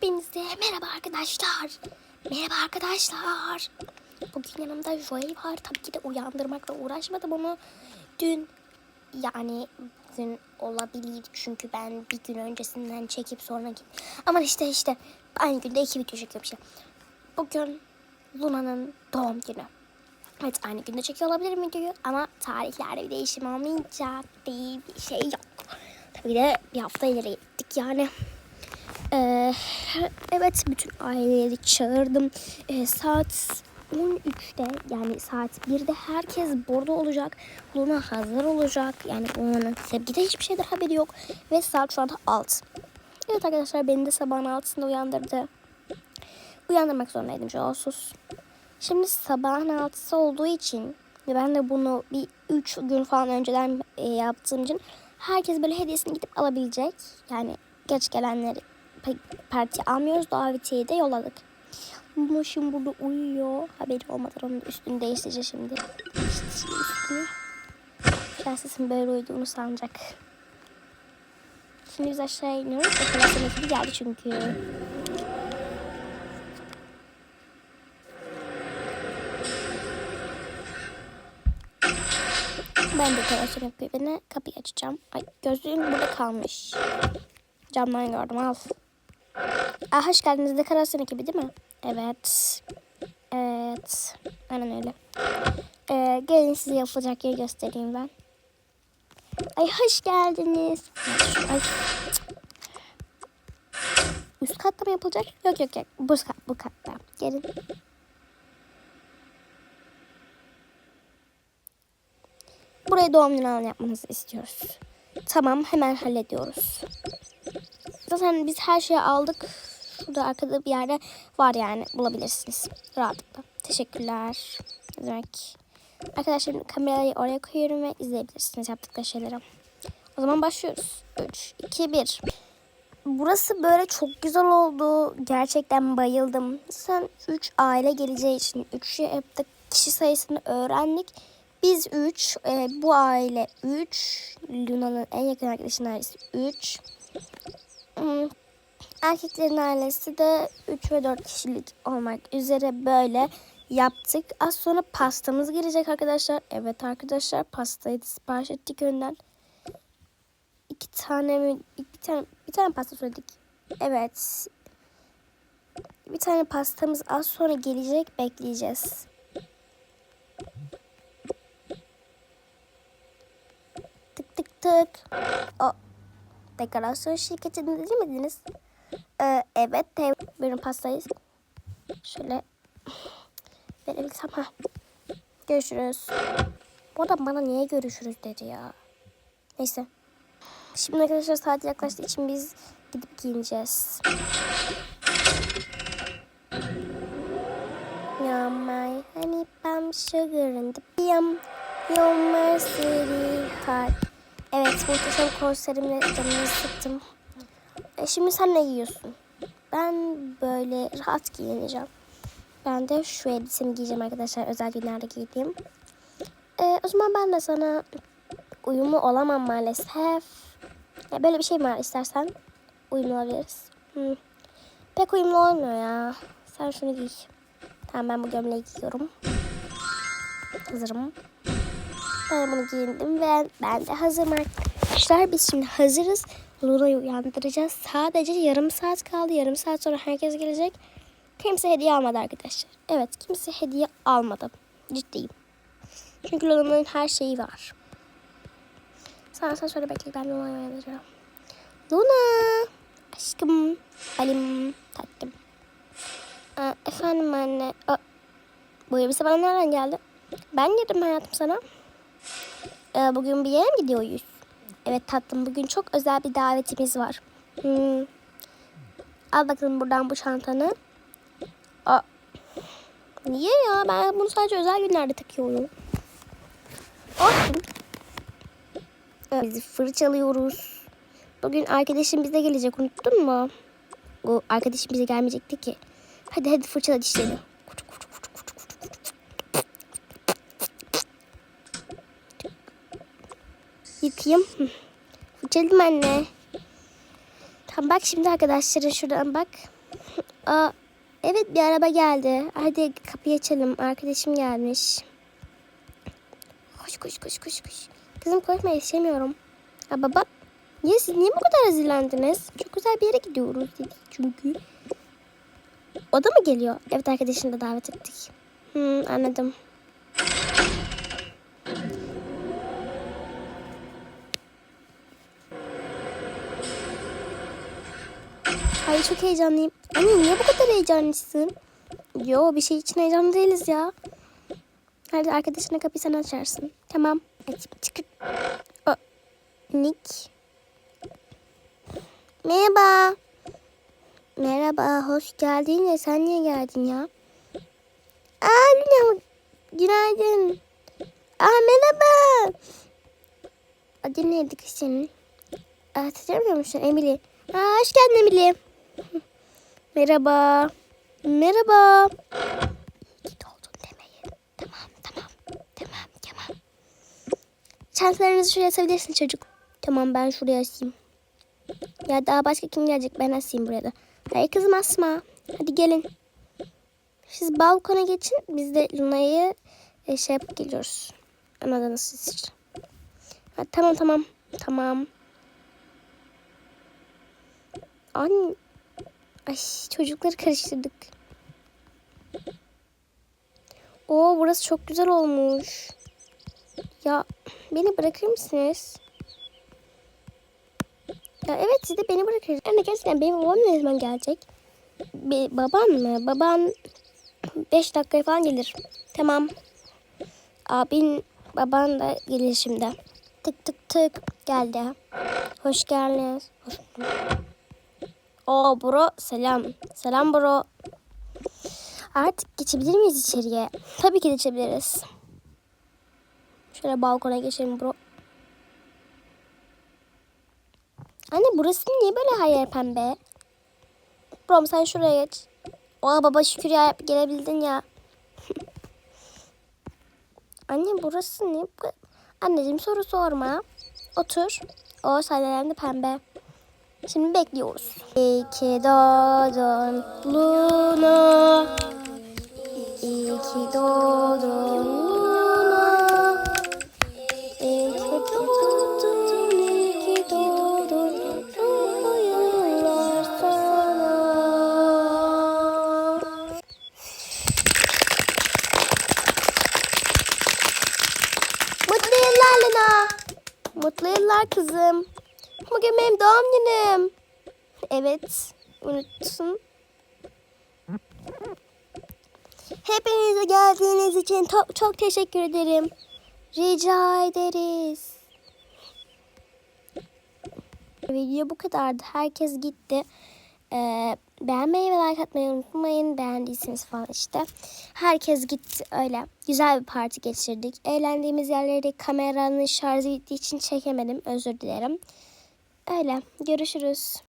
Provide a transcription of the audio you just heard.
Hepinize merhaba arkadaşlar. Merhaba arkadaşlar. Bugün yanımda Joey var. Tabii ki de uyandırmakla uğraşmadım onu. Dün yani bugün olabilir çünkü ben bir gün öncesinden çekip sonra. Ama işte işte aynı günde iki video çekiyorum işte. Bugün Luna'nın doğum günü. Evet aynı günde çekiyor olabilirim videoyu ama tarihlerde bir değişim olmayacak diye bir şey yok. Tabii de bir hafta ileri gittik yani. Ee, evet bütün aileleri çağırdım. Ee, saat 13'te yani saat 1'de herkes burada olacak. Luna hazır olacak. Yani Luna'nın sevgide hiçbir şeyden haberi yok. Ve saat şu anda 6. Evet arkadaşlar beni de sabahın 6'sında uyandırdı. Uyandırmak zorundaydım Josus. Şimdi sabahın 6'sı olduğu için ben de bunu bir 3 gün falan önceden e, yaptığım için herkes böyle hediyesini gidip alabilecek. Yani geç gelenleri parti almıyoruz. Davetiyeyi de yolladık. Şimdi burada uyuyor. Haberi olmadan onun üstünü değiştireceğiz şimdi. Şimdi üstünü. Prensesin böyle uyuduğunu sanacak. Şimdi biz aşağı iniyoruz. Operasyon ekibi geldi çünkü. Ben de operasyon ekibine kapıyı açacağım. Ay gözlüğüm burada kalmış. Camdan gördüm al. Aa, hoş geldiniz dekorasyon ekibi değil mi? Evet. Evet. Aynen öyle. Ee, gelin size yapılacak yeri göstereyim ben. Ay hoş geldiniz. Ay. Üst katta mı yapılacak? Yok yok yok. Bu, kat, bu katta. Gelin. Buraya doğum günü yapmanızı istiyoruz. Tamam hemen hallediyoruz. Zaten biz her şeyi aldık. Şurada arkada bir yerde var yani bulabilirsiniz rahatlıkla. Teşekkürler. Demek. Arkadaşlar kamerayı oraya koyuyorum ve izleyebilirsiniz yaptıkları şeyleri. O zaman başlıyoruz. 3, 2, 1. Burası böyle çok güzel oldu. Gerçekten bayıldım. Sen 3 aile geleceği için 3 yaptık. Kişi sayısını öğrendik. Biz 3, e, bu aile 3, Luna'nın en yakın arkadaşının ailesi 3. Hmm, Erkeklerin ailesi de 3 ve 4 kişilik olmak üzere böyle yaptık. Az sonra pastamız gelecek arkadaşlar. Evet arkadaşlar pastayı sipariş ettik önden. İki tane mi? Bir tane, bir tane pasta söyledik. Evet. Bir tane pastamız az sonra gelecek. Bekleyeceğiz. Tık tık tık. O dekorasyon şirketinde değil miydiniz? Ee, evet. Buyurun pastayı. Şöyle verebilsem. Ha. Görüşürüz. Bu adam bana niye görüşürüz dedi ya. Neyse. Şimdi arkadaşlar saat yaklaştığı için biz gidip giyineceğiz. You're my honey bun sugar and the yum. You're my sweetheart. Evet muhteşem konserimle canımı sıktım. E, şimdi sen ne giyiyorsun? Ben böyle rahat giyineceğim. Ben de şu elbisemi giyeceğim arkadaşlar. Özel günlerde giydiğim. E, o zaman ben de sana uyumlu olamam maalesef. Ya böyle bir şey var istersen? Uyumlu olabiliriz. Hı. Pek uyumlu olmuyor ya. Sen şunu giy. Tamam ben bu gömleği giyiyorum. Hazırım. Ben bunu giyindim ve ben de hazırım arkadaşlar. Biz şimdi hazırız. Luna'yı uyandıracağız. Sadece yarım saat kaldı. Yarım saat sonra herkes gelecek. Kimse hediye almadı arkadaşlar. Evet kimse hediye almadı. Ciddiyim. Çünkü Luna'nın her şeyi var. Sen sen söyle bekle ben Luna'yı uyandıracağım. Luna. Aşkım. Halim. Tatlım. Efendim anne. Aa, bu elbise bana nereden geldi? Ben yedim hayatım sana. Ee, bugün bir yere mi gidiyoruz? Evet tatlım bugün çok özel bir davetimiz var. Hmm. Al bakalım buradan bu çantanı. Aa, niye ya? Ben bunu sadece özel günlerde takıyorum. Olsun. Evet, Bizi fırçalıyoruz. Bugün arkadaşım bize gelecek unuttun mu? O arkadaşım bize gelmeyecekti ki. Hadi hadi fırçala dişlerini. Hı. Fırçaladım anne. Tamam bak şimdi arkadaşların şuradan bak. Aa, evet bir araba geldi. Hadi kapıyı açalım. Arkadaşım gelmiş. Koş koş koş koş koş. Kızım koşma yetişemiyorum. Aa, baba. Niye siz niye bu kadar hazırlandınız? Çok güzel bir yere gidiyoruz dedik çünkü. O da mı geliyor? Evet arkadaşını da davet ettik. Hmm, anladım. Ay çok heyecanlıyım. Anne niye bu kadar heyecanlısın? Yo bir şey için heyecanlı değiliz ya. Hadi arkadaşına kapıyı sen açarsın. Tamam. Aç, çıkır. O, Nick. Merhaba. Merhaba, hoş geldin de sen niye geldin ya? Aa Lina, günaydın. Aa merhaba. Adın neydi kız senin? Hatırlamıyor musun Emily? Aa, hoş geldin Emily. Merhaba. Merhaba. Ki doğdun demeyin. Tamam, tamam. Tamam, tamam. Çantalarınızı şuraya asabilirsin çocuk. Tamam ben şuraya asayım. Ya daha başka kim gelecek ben asayım buraya da. Hayır kızım asma. Hadi gelin. Siz balkona geçin. Biz de Luna'yı e, şey yapıp geliyoruz. Anladınız siz tamam tamam. Tamam. An Ay çocukları karıştırdık. Oo burası çok güzel olmuş. Ya beni bırakır mısınız? Ya evet siz de beni bırakır. Anne gerçekten benim babam ne zaman gelecek? Be, baban mı? Baban 5 dakikaya falan gelir. Tamam. Abin baban da gelir şimdi. Tık tık tık geldi. Hoş geldiniz. Hoş bulduk. Oo bro selam. Selam bro. Artık geçebilir miyiz içeriye? Tabii ki geçebiliriz. Şöyle balkona geçelim bro. Anne burası niye böyle hayal pembe? Brom sen şuraya geç. Oha baba şükür ya gelebildin ya. Anne burası ne? Anneciğim soru sorma. Otur. O sandalyelerinde pembe. Şimdi bekliyoruz. İyi ki doğdun Luna. İyi ki doğdun Luna. İyi ki doğdun, iyi ki doğdun. Mutlu yıllar sana. Mutlu yıllar Lina. Mutlu yıllar kızım. Bugün benim doğum günüm. Evet, unuttun. Hepinize geldiğiniz için to- çok teşekkür ederim. Rica ederiz. Video bu kadardı. Herkes gitti. Ee, beğenmeyi ve like atmayı unutmayın. Beğendiyseniz falan işte. Herkes gitti öyle. Güzel bir parti geçirdik. Eğlendiğimiz yerleri kameranın şarjı bittiği için çekemedim. Özür dilerim. Öyle. Görüşürüz.